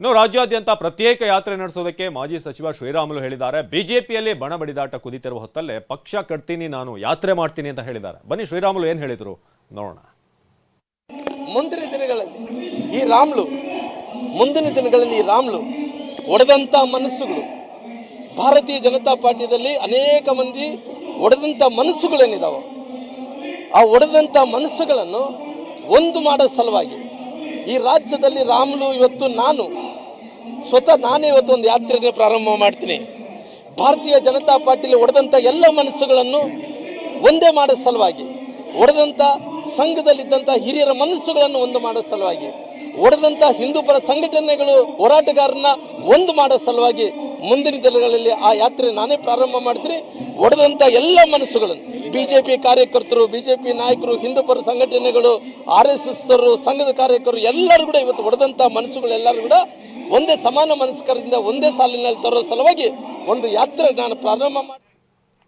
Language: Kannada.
ಇನ್ನು ರಾಜ್ಯಾದ್ಯಂತ ಪ್ರತ್ಯೇಕ ಯಾತ್ರೆ ನಡೆಸೋದಕ್ಕೆ ಮಾಜಿ ಸಚಿವ ಶ್ರೀರಾಮುಲು ಹೇಳಿದ್ದಾರೆ. ಬಿಜೆಪಿಯಲ್ಲಿ ಬಣ ಬಡಿದಾಟ ಕುದಿತಿರುವ ಹೊತ್ತಲ್ಲೇ ಪಕ್ಷ ಕಟ್ತೀನಿ, ನಾನು ಯಾತ್ರೆ ಮಾಡ್ತೀನಿ ಅಂತ ಹೇಳಿದ್ದಾರೆ. ಬನ್ನಿ ಶ್ರೀರಾಮುಲು ಏನು ಹೇಳಿದರು? ನೋಡೋಣ. ಮುಂದಿನ ದಿನಗಳಲ್ಲಿ ಈ ರಾಮ್ಲು, ಮುಂದಿನ ದಿನಗಳಲ್ಲಿ ಈ ರಾಮ್ಲು ಒಡೆದಂಥ ಮನಸ್ಸುಗಳು, ಭಾರತೀಯ ಜನತಾ ಪಾರ್ಟಿಯಲ್ಲಿ ಅನೇಕ ಮಂದಿ ಒಡೆದಂಥ ಮನಸ್ಸುಗಳೇನಿದಾವ ಆ ಒಡೆದಂಥ ಮನಸ್ಸುಗಳನ್ನು ಒಂದು ಮಾಡೋ ಸಲುವಾಗಿ ಈ ರಾಜ್ಯದಲ್ಲಿ ರಾಮ್ಲು, ಇವತ್ತು ನಾನು ಸ್ವತಃ ನಾನೇ ಇವತ್ತು ಒಂದು ಯಾತ್ರೆಯನ್ನು ಪ್ರಾರಂಭ ಮಾಡ್ತೀನಿ. ಭಾರತೀಯ ಜನತಾ ಪಾರ್ಟಿಲಿ ಒಡೆದಂಥ ಎಲ್ಲ ಮನಸ್ಸುಗಳನ್ನು ಒಂದೇ ಮಾಡೋ ಸಲುವಾಗಿ ಒಡೆದಂಥ ಸಂಘದಲ್ಲಿದ್ದಂಥ ಹಿರಿಯರ ಮನಸ್ಸುಗಳನ್ನು ಒಂದು ಮಾಡೋ ಸಲುವಾಗಿ ಒಡೆದಂಥ ಹಿಂದೂಪರ ಸಂಘಟನೆಗಳು ಹೋರಾಟಗಾರರನ್ನ ಒಂದು ಮಾಡೋ ಸಲುವಾಗಿ ಮುಂದಿನ ದಿನಗಳಲ್ಲಿ ಆ ಯಾತ್ರೆ ನಾನೇ ಪ್ರಾರಂಭ ಮಾಡ್ತೀನಿ. ಒಡೆದಂಥ ಎಲ್ಲ ಮನಸ್ಸುಗಳನ್ನು. ಬಿಜೆಪಿ ಕಾರ್ಯಕರ್ತರು, ಬಿಜೆಪಿ ನಾಯಕರು ಹಿಂದೂಪರ ಸಂಘಟನೆಗಳು, ಆರ್ ಎಸ್ ಎಸ್ ಸಂಘದ ಕಾರ್ಯಕರ್ತರು ಎಲ್ಲರೂ ಕೂಡ ಇವತ್ತು ಒಡೆದಂಥ ಮನಸ್ಸುಗಳೆಲ್ಲರೂ ಕೂಡ ಒಂದೇ ಸಮಾನ ಮನಸ್ಕರದಿಂದ ಒಂದೇ ಸಾಲಿನಲ್ಲಿ ತರೋ ಸಲುವಾಗಿ ಒಂದು ಯಾತ್ರೆ ನಾನು ಪ್ರಾರಂಭ ಮಾಡಿ